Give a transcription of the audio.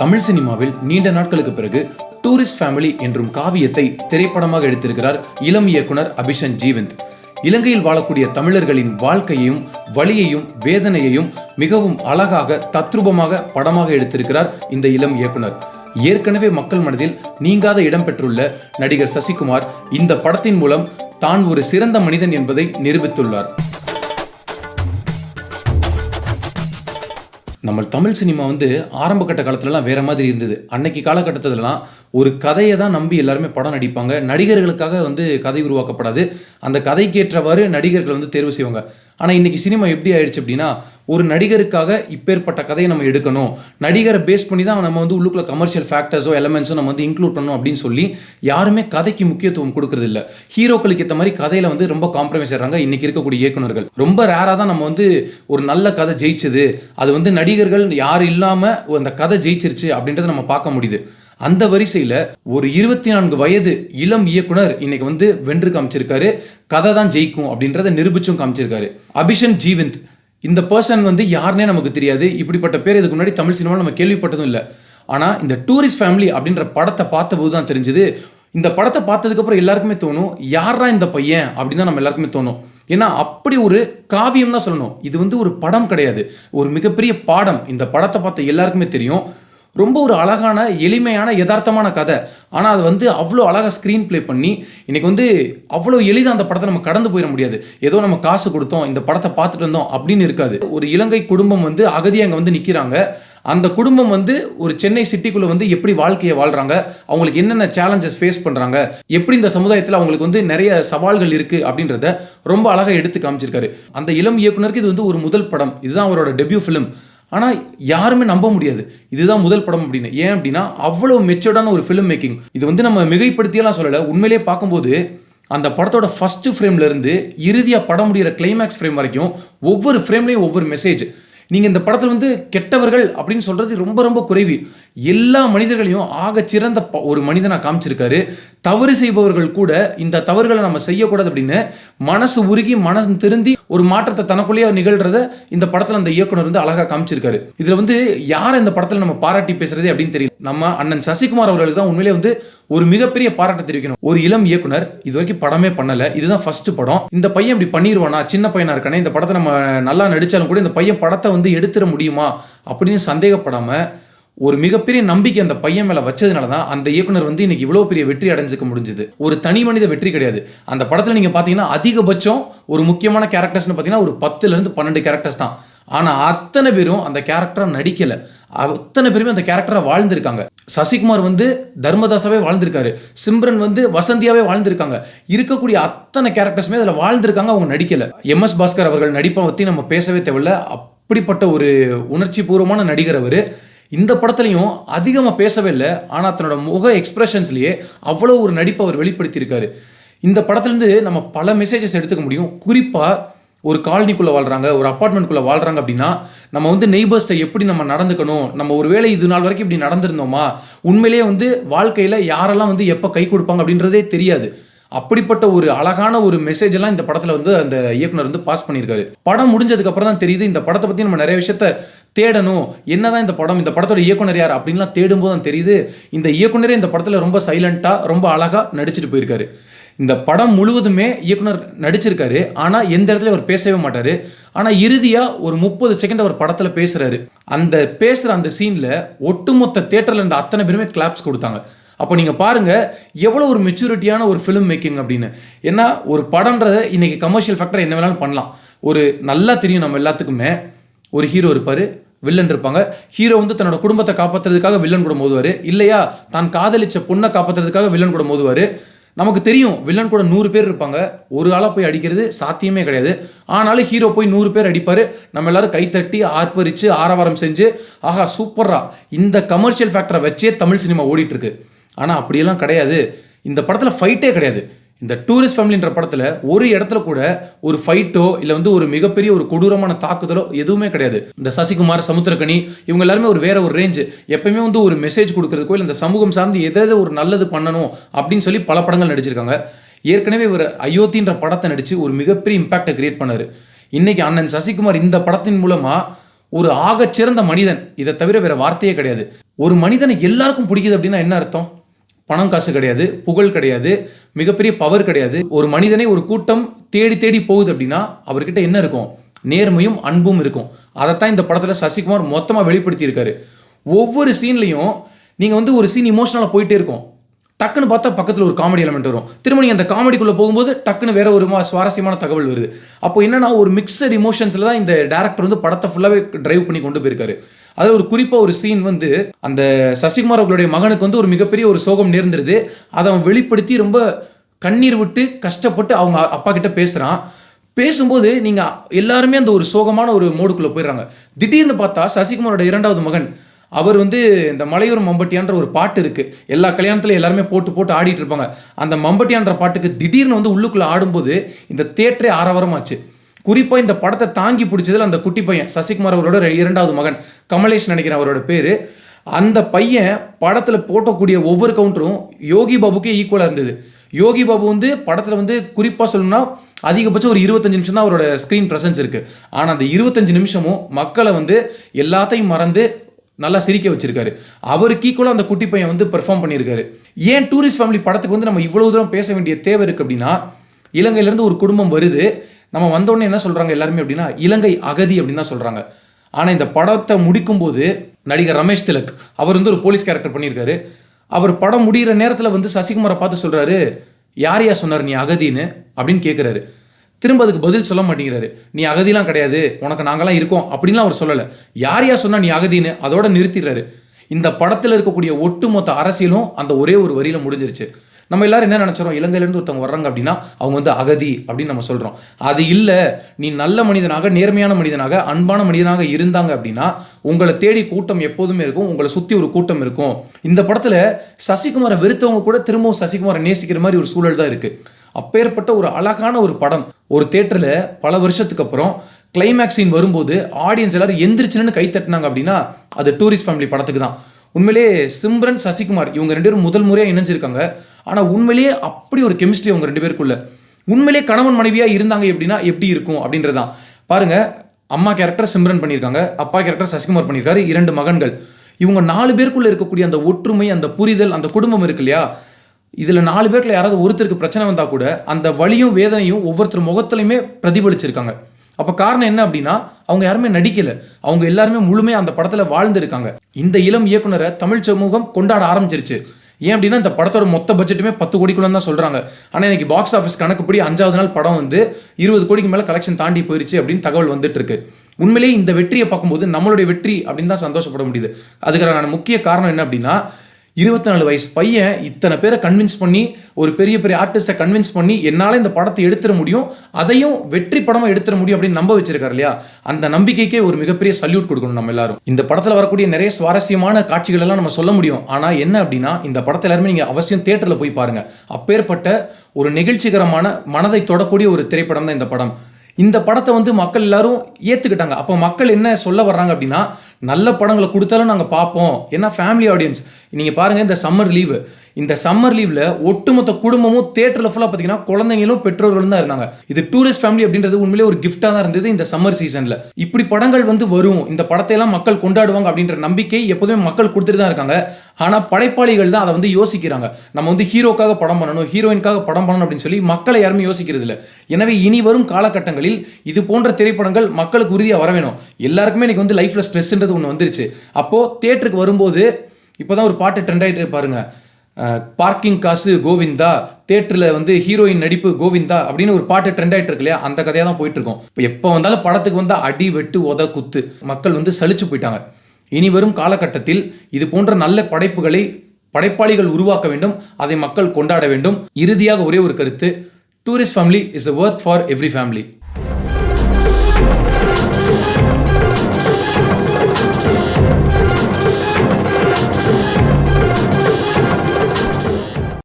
தமிழ் சினிமாவில் நீண்ட நாட்களுக்கு பிறகு டூரிஸ்ட் ஃபேமிலி என்றும் காவியத்தை திரைப்படமாக எடுத்திருக்கிறார் இளம் இயக்குனர் அபிஷன் ஜீவந்த். இலங்கையில் வாழக்கூடிய தமிழர்களின் வாழ்க்கையையும் வலியையும் வேதனையையும் மிகவும் அழகாக தத்ரூபமாக படமாக எடுத்திருக்கிறார் இந்த இளம் இயக்குனர். ஏற்கனவே மக்கள் மனதில் நீங்காத இடம் பெற்றுள்ள நடிகர் சசிகுமார் இந்த படத்தின் மூலம் தான் ஒரு சிறந்த மனிதன் என்பதை நிரூபித்துள்ளார். நம்ம தமிழ் சினிமா வந்து ஆரம்ப கட்ட காலத்துலலாம் வேற மாதிரி இருந்தது. அன்னைக்கு காலகட்டத்திலலாம் ஒரு கதையை தான் நம்பி எல்லாருமே படம் நடிப்பாங்க. நடிகர்களுக்காக வந்து கதை உருவாக்கப்படாது. அந்த கதைக்கேற்றவாறு நடிகர்கள் வந்து தேர்வு செய்வாங்க. ஆனால் இன்னைக்கு சினிமா எப்படி ஆயிடுச்சு அப்படின்னா ஒரு நடிகருக்காக இப்பேற்பட்ட கதையை நம்ம எடுக்கணும். நடிகரை பேஸ் பண்ணி தான் நம்ம வந்து உள்ளுக்குள்ள கமர்ஷியல் ஃபேக்டர்ஸோ எலமெண்ட்ஸோ நம்ம வந்து இன்க்ளூட் பண்ணணும் அப்படின்னு சொல்லி யாருமே கதைக்கு முக்கியத்துவம் கொடுக்கறது இல்லை. ஹீரோக்களுக்கு ஏற்ற மாதிரி கதையில வந்து ரொம்ப காம்ப்ரமைஸ் ஆகிறாங்க இன்னைக்கு இருக்கக்கூடிய இயக்குனர்கள் ரொம்ப ரேராக தான் நம்ம வந்து ஒரு நல்ல கதை ஜெயிச்சது. அது வந்து நடிகர்கள் யார் இல்லாமல் அந்த கதை ஜெயிச்சிருச்சு அப்படின்றத நம்ம பார்க்க முடியுது. அந்த வரிசையில் ஒரு இருபத்தி நான்கு வயது இளம் இயக்குனர் இன்னைக்கு வந்து வென்று காமிச்சிருக்காரு. கதை தான் ஜெயிக்கும் அப்படின்றத நிரூபிச்சும் காமிச்சிருக்காரு. அபிஷன் ஜீவந்த். இந்த பர்சன் வந்து யாருனே நமக்கு தெரியாது. இப்படிப்பட்ட பேர் இதுக்கு முன்னாடி தமிழ் சினிமா நம்ம கேள்விப்பட்டதும் இல்லை. ஆனால் இந்த டூரிஸ்ட் ஃபேமிலி அப்படின்ற படத்தை பார்த்தபோது தான் தெரிஞ்சுது. இந்த படத்தை பார்த்ததுக்கப்புறம் எல்லாருக்குமே தோணும் யாரா இந்த பையன் அப்படின்னு தான் நம்ம எல்லாருக்குமே தோணும். ஏன்னா அப்படி ஒரு காவியம் தான் சொல்லணும். இது வந்து ஒரு படம் கிடையாது. ஒரு மிகப்பெரிய பாடம். இந்த படத்தை பார்த்த எல்லாருக்குமே தெரியும். ரொம்ப ஒரு அழகான எளிமையான யதார்த்தமான கதை. ஆனால் அது வந்து அவ்வளோ அழகாக ஸ்க்ரீன் ப்ளே பண்ணி இன்றைக்கி வந்து அவ்வளோ எளிதாக அந்த படத்தை நம்ம கடந்து போயிட முடியாது. ஏதோ நம்ம காசு கொடுத்தோம் இந்த படத்தை பார்த்துட்டு வந்தோம் அப்படின்னு இருக்காது. ஒரு இலங்கை குடும்பம் வந்து அகதியாக அங்கே வந்து நிற்கிறாங்க அந்த குடும்பம் வந்து ஒரு சென்னை சிட்டிக்குள்ளே வந்து எப்படி வாழ்க்கையை வாழ்கிறாங்க அவங்களுக்கு என்னென்ன சேலஞ்சஸ் ஃபேஸ் பண்ணுறாங்க எப்படி இந்த சமுதாயத்தில் அவங்களுக்கு வந்து நிறைய சவால்கள் இருக்குது அப்படின்றத ரொம்ப அழகாக எடுத்து காமிச்சிருக்காரு. அந்த இளம் இயக்குனருக்கு இது வந்து ஒரு முதல் படம். இதுதான் அவரோட டெபியூ ஃபிலிம் ஆனால் யாருமே நம்ப முடியாது. இதுதான் முதல் படம் அப்படின்னு. ஏன் அப்படின்னா அவ்வளோ மெச்சோர்டான ஒரு ஃபிலிம் மேக்கிங் இது வந்து நம்ம மிகைப்படுத்தியெல்லாம் சொல்லலை. உண்மையிலேயே பார்க்கும்போது அந்த படத்தோட ஃபஸ்ட்டு ஃப்ரேம்ல இருந்து இறுதியாக படம் முடிகிற கிளைமேக்ஸ் ஃப்ரேம் வரைக்கும் ஒவ்வொரு ஃப்ரேம்லேயும் ஒவ்வொரு மெசேஜ் நீங்கள் இந்த படத்தில் வந்து கெட்டவர்கள் அப்படின்னு சொல்கிறது ரொம்ப ரொம்ப குறைவு. எல்லா மனிதர்களையும் ஆக சிறந்த ப- ஒரு மனிதனாக காமிச்சிருக்காரு. தவறு செய்பவர்கள் கூட இந்த தவறுகளை நம்ம செய்யக்கூடாது அப்படின்னு மனசு உருகி மனசு திருந்தி ஒரு மாற்றத்தை தனக்குள்ளேயே நிகழ்றத இந்த படத்தில் அந்த இயக்குனர் வந்து அழகாக காமிச்சிருக்காரு. இதில் வந்து யார் இந்த படத்தில் நம்ம பாராட்டி பேசுறது அப்படின்னு தெரியல. நம்ம அண்ணன் சசிகுமார் அவர்களுக்கு தான் உண்மையிலே வந்து ஒரு மிகப்பெரிய பாராட்டை தெரிவிக்கணும். ஒரு இளம் இயக்குனர் இது வரைக்கும் படமே பண்ணல. இதுதான் ஃபர்ஸ்ட் படம். இந்த பையன் இப்படி பண்ணிடுவானா சின்ன பையனா இருக்கானே? இந்த படத்தை நம்ம நல்லா நடிச்சாலும் கூட இந்த பையன் படத்தை வந்து எடுத்துட முடியுமா? அப்படின்னு சந்தேகப்படாமல் ஒரு மிகப்பெரிய நம்பிக்கை அந்த பையன் மேல வச்சதுனால தான் அந்த இயக்குனர் வந்து இன்னைக்கு இவ்வளோ பெரிய வெற்றி அடைஞ்சிக்க முடிஞ்சது. ஒரு தனி மனித வெற்றி கிடையாது. அந்த படத்தில் நீங்க பாத்தீங்கன்னா அதிகபட்சம் ஒரு முக்கியமான கேரக்டர்ஸ்னு பார்த்தீங்கன்னா ஒரு பத்துல இருந்து பன்னெண்டு கேரக்டர்ஸ் தான். ஆனா அத்தனை பேரும் அந்த கேரக்டரை நடிக்கல. அத்தனை பேருமே அந்த கேரக்டரை வாழ்ந்திருக்காங்க. சசிகுமார் வந்து தர்மதாசாவே வாழ்ந்திருக்காரு. சிம்ரன் வந்து வசந்தியாவே வாழ்ந்திருக்காங்க. இருக்கக்கூடிய அத்தனை கேரக்டர்ஸுமே அதில் வாழ்ந்திருக்காங்க அவங்க நடிக்கல. எம் எஸ் பாஸ்கர் அவர்கள் நடிப்பை பற்றி நம்ம பேசவே தேவையில்ல. அப்படிப்பட்ட ஒரு உணர்ச்சி பூர்வமான நடிகர் அவர். இந்த படத்துலையும் அதிகமாக பேசவே இல்லை. ஆனால் தன்னோட முக எக்ஸ்பிரஷன்ஸ்லேயே அவ்வளோ ஒரு நடிப்பை அவர் வெளிப்படுத்தியிருக்காரு. இந்த படத்துலேருந்து நம்ம பல மெசேஜஸ் எடுத்துக்க முடியும். குறிப்பாக ஒரு காலனிக்குள்ளே வாழ்கிறாங்க ஒரு அப்பார்ட்மெண்ட்குள்ளே வாழ்கிறாங்க அப்படின்னா நம்ம வந்து நெய்பர்ஸ்ட்டை எப்படி நம்ம நடந்துக்கணும்? நம்ம ஒரு வேளை இது நாள் வரைக்கும் இப்படி நடந்திருந்தோமா? உண்மையிலேயே வந்து வாழ்க்கையில் யாரெல்லாம் வந்து எப்போ கை கொடுப்பாங்க அப்படின்றதே தெரியாது. அப்படிப்பட்ட ஒரு அழகான ஒரு மெசேஜ் எல்லாம் இந்த படத்தில் வந்து அந்த இயக்குனர் வந்து பாஸ் பண்ணியிருக்காரு. படம் முடிஞ்சதுக்கு அப்புறம் தான் தெரியுது இந்த படத்தை பற்றி நம்ம நிறைய விஷயத்த தேடணும். என்னதான் இந்த படம் இந்த படத்தோட இயக்குனர் யார் அப்படின்லாம் தேடும்போது தான் தெரியுது. இந்த இயக்குனரே இந்த படத்தில் ரொம்ப சைலண்ட்டாக ரொம்ப அழகாக நடிச்சிட்டு போயிருக்காரு. இந்த படம் முழுவதுமே இயக்குனர் நடிச்சிருக்காரு. ஆனால் எந்த இடத்துல அவர் பேசவே மாட்டார். ஆனால் இறுதியாக ஒரு முப்பது செகண்ட் அவர் படத்தில் பேசுகிறாரு அந்த பேசுகிற அந்த சீனில் ஒட்டுமொத்த தேட்டரில் இருந்த அத்தனை பேருமே கிளாப்ஸ் கொடுத்தாங்க. அப்போ நீங்கள் பாருங்கள் எவ்வளோ ஒரு மெச்சூரிட்டியான ஒரு ஃபிலிம் மேக்கிங் அப்படின்னு. ஏன்னா ஒரு படம்ன்றத இன்றைக்கி கமர்ஷியல் ஃபேக்டர் என்ன வேணாலும் பண்ணலாம். ஒரு நல்லா தெரியும் நம்ம எல்லாத்துக்குமே. ஒரு ஹீரோ இருப்பார். வில்லன் இருப்பாங்க. ஹீரோ வந்து தன்னோட குடும்பத்தை காப்பாற்றுறதுக்காக வில்லன் கூட மோதுவார். இல்லையா? தான் காதலிச்ச பொண்ணை காப்பாற்றுறதுக்காக வில்லன் கூட மோதுவார். நமக்கு தெரியும் வில்லன் கூட நூறு பேர் இருப்பாங்க. ஒரு ஆளாக போய் அடிக்கிறது சாத்தியமே கிடையாது. ஆனாலும் ஹீரோ போய் நூறு பேர் அடிப்பார். நம்ம எல்லாரும் கைத்தட்டி ஆர்ப்பரித்து ஆரவாரம் செஞ்சு ஆஹா சூப்பரா இந்த கமர்ஷியல் ஃபேக்டரை வச்சே தமிழ் சினிமா ஓடிட்டுருக்கு ஆனால் அப்படியெல்லாம் கிடையாது. இந்த படத்தில் ஃபைட்டே கிடையாது. இந்த டூரிஸ்ட் ஃபேமிலின்ற படத்தில் ஒரு இடத்துல கூட ஒரு ஃபைட்டோ இல்லை வந்து ஒரு மிகப்பெரிய ஒரு கொடூரமான தாக்குதலோ எதுவுமே கிடையாது. இந்த சசிகுமார் சமுத்திரக்கனி இவங்க எல்லாருமே ஒரு வேற ஒரு ரேஞ்சு எப்பயுமே வந்து ஒரு மெசேஜ் கொடுக்கறதுக்கோ இல்லை இந்த சமூகம் சார்ந்து எதாவது ஒரு நல்லது பண்ணணும் அப்படின்னு சொல்லி பல படங்கள் நடிச்சிருக்காங்க. ஏற்கனவே இவர் அயோத்தின்ற படத்தை நடித்து ஒரு மிகப்பெரிய இம்பாக்டை கிரியேட் பண்ணார். இன்னைக்கு அண்ணன் சசிகுமார் இந்த படத்தின் மூலமாக ஒரு ஆகச்சிறந்த மனிதன். இதை தவிர வேற வார்த்தையே கிடையாது. ஒரு மனிதனை எல்லாருக்கும் பிடிக்குது அப்படின்னா என்ன அர்த்தம்? பணம் காசு கிடையாது புகழ் கிடையாது மிகப்பெரிய பவர் கிடையாது. ஒரு மனிதனை ஒரு கூட்டம் தேடி தேடி போகுது அப்படின்னா அவர்கிட்ட என்ன இருக்கும்? நேர்மையும் அன்பும் இருக்கும். அதைத்தான் இந்த படத்தில் சசிகுமார் மொத்தமாக வெளிப்படுத்தியிருக்காரு. ஒவ்வொரு சீன்லையும் நீங்கள் வந்து ஒரு சீன் இமோஷனலாக போயிட்டே இருக்கும். டக்குன்னு பார்த்தா பக்கத்தில் ஒரு காமெடி எலமெண்ட் வரும். திரும்ப நீங்கள் அந்த காமெடிக்குள்ளே போகும்போது டக்குன்னு வேற ஒரு சுவாரஸ்யமான தகவல் வருது. அப்போ என்னன்னா ஒரு மிக்சட் இமோஷன்ஸில் தான் இந்த டேரக்டர் வந்து படத்தை ஃபுல்லாகவே டிரைவ் பண்ணி கொண்டு போயிருக்காரு. அதில் ஒரு குறிப்பாக ஒரு சீன் வந்து அந்த சசிகுமார் அவர்களுடைய மகனுக்கு வந்து ஒரு மிகப்பெரிய ஒரு சோகம் நேர்ந்துருது. அதை அவன் வெளிப்படுத்தி ரொம்ப கண்ணீர் விட்டு கஷ்டப்பட்டு அவங்க அப்பா கிட்ட பேசுகிறான் பேசும்போது நீங்கள் எல்லாருமே அந்த ஒரு சோகமான ஒரு மோடுக்குள்ளே போயிடுறாங்க. திடீர்னு பார்த்தா சசிகுமாரோட இரண்டாவது மகன் அவர் வந்து இந்த மலையூர் மம்பட்டியான்ற ஒரு பாட்டு இருக்குது எல்லா கல்யாணத்துலையும் எல்லாருமே போட்டு போட்டு ஆடிட்டு இருப்பாங்க. அந்த மம்பட்டியான்ற பாட்டுக்கு திடீர்னு வந்து உள்ளுக்குள்ளே ஆடும்போது இந்த தேட்டரே ஆரவாரமாச்சு. குறிப்பாக இந்த படத்தை தாங்கி பிடிச்சதில் அந்த குட்டி பையன் சசிகுமார் அவரோட இரண்டாவது மகன் கமலேஷ் நினைக்கிறேன் அவரோட பேர். அந்த பையன் படத்தில் போட்டக்கூடிய ஒவ்வொரு கவுண்டரும் யோகி பாபுக்கே ஈக்குவலாக இருந்தது. யோகி பாபு வந்து படத்தில் வந்து குறிப்பாக சொல்லணும்னா அதிகபட்சம் ஒரு இருபத்தஞ்சு நிமிஷம் தான் அவரோட ஸ்க்ரீன் ப்ரெசன்ஸ் இருக்குது ஆனால் அந்த இருபத்தஞ்சு நிமிஷமும் மக்களை வந்து எல்லாத்தையும் மறந்து நல்லா சிரிக்க வச்சிருக்காரு. அவருக்கு ஈக்குவலாக அந்த குட்டி பையன் வந்து பெர்ஃபார்ம் பண்ணியிருக்காரு. ஏன் டூரிஸ்ட் ஃபேமிலி படத்துக்கு வந்து நம்ம இவ்வளோ தூரம் பேச வேண்டிய தேவை இருக்குது அப்படின்னா இலங்கையிலேருந்து ஒரு குடும்பம் வருது. நம்ம வந்தோடனே என்ன சொல்கிறாங்க எல்லாருமே அப்படின்னா இலங்கை அகதி அப்படின்னு தான் சொல்கிறாங்க ஆனால் இந்த படத்தை முடிக்கும்போது நடிகர் ரமேஷ் திலக் அவர் வந்து ஒரு போலீஸ் கேரக்டர் பண்ணியிருக்காரு. அவர் படம் முடிகிற நேரத்தில் வந்து சசிகுமாரை பார்த்து சொல்கிறாரு யார் யார் சொன்னார் நீ அகதின்னு? அப்படின்னு கேட்குறாரு திரும்ப அதுக்கு பதில் சொல்ல மாட்டேங்கிறாரு. நீ அகதிலாம் கிடையாது. உனக்கு நாங்களாம் இருக்கோம். அப்படின்லாம் அவர் சொல்லலை. யார் யார் சொன்னால் நீ அகதின்னு? அதோட நிறுத்திடுறாரு. இந்த படத்தில் இருக்கக்கூடிய ஒட்டுமொத்த அரசியலும் அந்த ஒரே ஒரு வரியில முடிஞ்சிருச்சு. நம்ம எல்லாரும் என்ன நினைச்சோம்? இலங்கையிலேருந்து ஒருத்தவங்க வர்றாங்க அப்படின்னா அவங்க வந்து அகதி அப்படின்னு நம்ம சொல்கிறோம் அது இல்லை. நீ நல்ல மனிதனாக நேர்மையான மனிதனாக அன்பான மனிதனாக இருந்தாங்க அப்படின்னா உங்களை தேடி கூட்டம் எப்போதுமே இருக்கும். உங்களை சுற்றி ஒரு கூட்டம் இருக்கும். இந்த படத்தில் சசிகுமாரை வெறுத்தவங்க கூட திரும்பவும் சசிகுமாரை நேசிக்கிற மாதிரி ஒரு சூழல் தான் இருக்குது அப்பேற்பட்ட ஒரு அழகான ஒரு படம். ஒரு தேட்டரில் பல வருஷத்துக்கு அப்புறம் கிளைமேக்ஸ் சீன் வரும்போது ஆடியன்ஸ் எல்லாரும் எந்திரிச்சுன்னு கை தட்டினாங்க அப்படின்னா அது டூரிஸ்ட் ஃபேமிலி படத்துக்கு தான். உண்மையிலேயே சிம்ரன் சசிகுமார் இவங்க ரெண்டு பேரும் முதல் முறையாக இணைஞ்சிருக்காங்க. ஆனால் உண்மையிலேயே அப்படி ஒரு கெமிஸ்ட்ரி அவங்க ரெண்டு பேருக்குள்ள. உண்மையிலே கணவன் மனைவியாக இருந்தாங்க எப்படின்னா எப்படி இருக்கும் அப்படின்றதான் பாருங்க அம்மா கேரக்டர் சிம்ரன் பண்ணியிருக்காங்க அப்பா கேரக்டர் சசிகுமார் பண்ணியிருக்காரு இரண்டு மகன்கள். இவங்க நாலு பேருக்குள்ளே இருக்கக்கூடிய அந்த ஒற்றுமை அந்த புரிதல் அந்த குடும்பம் இருக்கு இல்லையா? இதில் நாலு பேர்ல யாராவது ஒருத்தருக்கு பிரச்சனை வந்தால் கூட அந்த வலியும் வேதனையும் ஒவ்வொருத்தர் முகத்துலையுமே பிரதிபலிச்சிருக்காங்க. அப்போ காரணம் என்ன அப்படின்னா அவங்க யாருமே நடிக்கல. அவங்க எல்லாருமே முழுமையாக அந்த படத்தில் வாழ்ந்துருக்காங்க. இந்த இளம் இயக்குனரை தமிழ் சமூகம் கொண்டாட ஆரம்பிச்சிருச்சு. ஏன் அப்படின்னா இந்த படத்தோட மொத்த பட்ஜெட்டுமே பத்து கோடிக்குள்ள தான் சொல்றாங்க. ஆனால் இன்னைக்கு பாக்ஸ் ஆஃபீஸ் கணக்குப்படி அஞ்சாவது நாள் படம் வந்து இருபது கோடிக்கு மேலே கலெக்ஷன் தாண்டி போயிருச்சு அப்படின்னு தகவல் வந்துட்டு இருக்கு உண்மையிலேயே இந்த வெற்றியை பார்க்கும்போது நம்மளுடைய வெற்றி அப்படின்னு தான் சந்தோஷப்பட முடியுது. அதுக்கான முக்கிய காரணம் என்ன அப்படின்னா இருபத்தி நாலு வயசு பையன் இத்தனை பேரை கன்வின்ஸ் பண்ணி ஒரு பெரிய பெரிய ஆர்டிஸ்ட்டை கன்வின்ஸ் பண்ணி என்னால் இந்த படத்தை எடுத்துட முடியும் அதையும் வெற்றி படமாக எடுத்துட முடியும் அப்படின்னு நம்ப வச்சிருக்காரு இல்லையா? அந்த நம்பிக்கைக்கே ஒரு மிகப்பெரிய சல்யூட் கொடுக்கணும் நம்ம எல்லாரும். இந்த படத்தில் வரக்கூடிய நிறைய சுவாரஸ்யமான காட்சிகள் எல்லாம் நம்ம சொல்ல முடியும். ஆனால் என்ன அப்படின்னா இந்த படத்தை எல்லாருமே நீங்கள் அவசியம் தேட்டரில் போய் பாருங்க. அப்பேற்பட்ட ஒரு நெகிழ்ச்சிகரமான மனதை தொடக்கூடிய ஒரு திரைப்படம் தான் இந்த படம். இந்த படத்தை வந்து மக்கள் எல்லாரும் ஏற்றுக்கிட்டாங்க அப்போ மக்கள் என்ன சொல்ல வர்றாங்க அப்படின்னா நல்ல படங்களை கொடுத்தாலும் நாங்கள் பார்ப்போம். ஏன்னா ஃபேமிலி ஆடியன்ஸ் நீங்கள் பாருங்கள் இந்த சம்மர் லீவு இந்த சம்மர் லீவில் ஒட்டுமொத்த குடும்பமும் தேட்டரில் ஃபுல்லாக பார்த்தீங்கன்னா குழந்தைங்களும் பெற்றோர்களும் தான் இருந்தாங்க. இது டூரிஸ்ட் ஃபேமிலி அப்படின்றது உண்மையிலே ஒரு கிஃப்டாக தான் இருந்தது இந்த சம்மர் சீசனில் இப்படி படங்கள் வந்து வரும். இந்த படத்தையெல்லாம் மக்கள் கொண்டாடுவாங்க அப்படின்ற நம்பிக்கை எப்போதுமே மக்கள் கொடுத்துட்டு தான் இருக்காங்க. ஆனால் படைப்பாளிகள் தான் அதை வந்து யோசிக்கிறாங்க. நம்ம வந்து ஹீரோக்காக படம் பண்ணணும் ஹீரோயினுக்காக படம் பண்ணணும் அப்படின்னு சொல்லி மக்களை யாருமே யோசிக்கிறது இல்லை. எனவே இனி வரும் காலகட்டங்களில் இது போன்ற திரைப்படங்கள் மக்களுக்கு உறுதியாக வர வேணும். எல்லாருக்குமே இன்னைக்கு வந்து லைஃப்பில் ஸ்ட்ரெஸ்ன்றது ஒன்று வந்துருச்சு. அப்போது தேட்டருக்கு வரும்போது இப்போதான் ஒரு பாட்டு ட்ரெண்ட் ஆகிட்டு பாருங்க. பார்க்கிங் காசு கோவிந்தா தேட்டரில் வந்து ஹீரோயின் நடிப்பு கோவிந்தா அப்படின்னு ஒரு பாட்டு ட்ரெண்ட் ஆகிட்டு இருக்கு இல்லையா? அந்த கதையாக தான் போயிட்டு இருக்கோம். இப்போ எப்போ வந்தாலும் படத்துக்கு வந்தால் அடி வெட்டு உத குத்து. மக்கள் வந்து சலிச்சு போயிட்டாங்க. இனி வரும் காலகட்டத்தில் இது போன்ற நல்ல படைப்புகளை படைப்பாளிகள் உருவாக்க வேண்டும். அதை மக்கள் கொண்டாட வேண்டும். இறுதியாக ஒரே ஒரு கருத்து tourist family is a work for every family